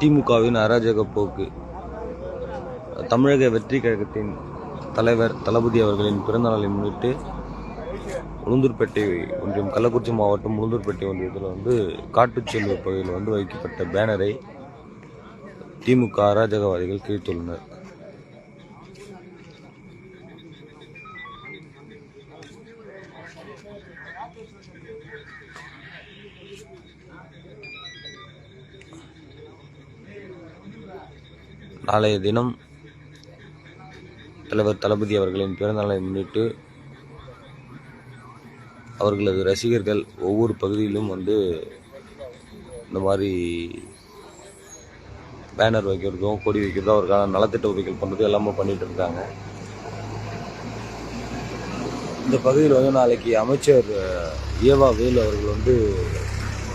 திமுகவின் அராஜக போக்கு. தமிழக வெற்றி கழகத்தின் தலைவர் தளபதி அவர்களின் பிறந்தநாளை முன்னிட்டு உளுந்தூர்பேட்டை ஒன்றியம் கள்ளக்குறிச்சி மாவட்டம் உளுந்தூர்பேட்டை ஒன்றியத்தில் வந்து காட்டுச்செல்வ பகுதியில் வந்து வைக்கப்பட்ட பேனரை திமுக அராஜகவாதிகள் கிழித்துள்ளனர். நாளைய தினம் தலைவர் தளபதி அவர்களின் பிறந்தநாளை முன்னிட்டு அவர்களது ரசிகர்கள் ஒவ்வொரு பகுதியிலும் வந்து இந்த மாதிரி பேனர் வைக்கிறதும் கொடி வைக்கிறதும் அவருக்கான நலத்திட்ட உதவிகள் பண்ணுறதும் எல்லாமே பண்ணிகிட்டு இருக்காங்க. இந்த பகுதியில் வந்து நாளைக்கு அமைச்சர் ஏவா வேலு அவர்கள் வந்து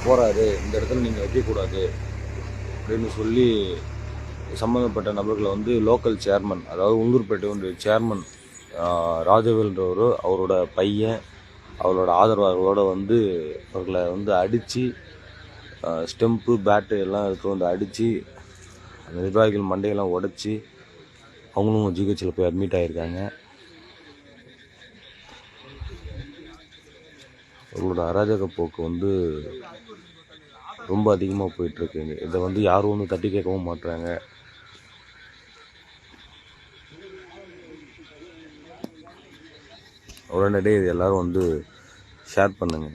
போகிறாரு இந்த இடத்துல நீங்கள் வைக்கக்கூடாது அப்படின்னு சொல்லி சம்மந்தப்பட்ட நபர்களை வந்து லோக்கல் சேர்மன் அதாவது உளுந்தூர்பேட்டை சேர்மன் ராஜவேல்ன்றவர் அவரோட பையன் அவரோட ஆதரவாளர்களோட வந்து அவர்களை வந்து அடித்து ஸ்டெம்ப்பு பேட்டு எல்லாம் எடுத்து வந்து அடித்து அந்த நிர்வாகிகள் மண்டையெல்லாம் உடைச்சி அவங்களும் ஜிஹெச்சில் போய் அட்மிட் ஆகியிருக்காங்க அவங்களோட அராஜக போக்கு வந்து ரொம்ப அதிகமாக போயிட்டுருக்குங்க இதை வந்து யாரும் ஒன்றும் தட்டி கேட்கவும் மாட்டுறாங்க உடனடியே இது எல்லோரும் வந்து ஷேர் பண்ணுங்க.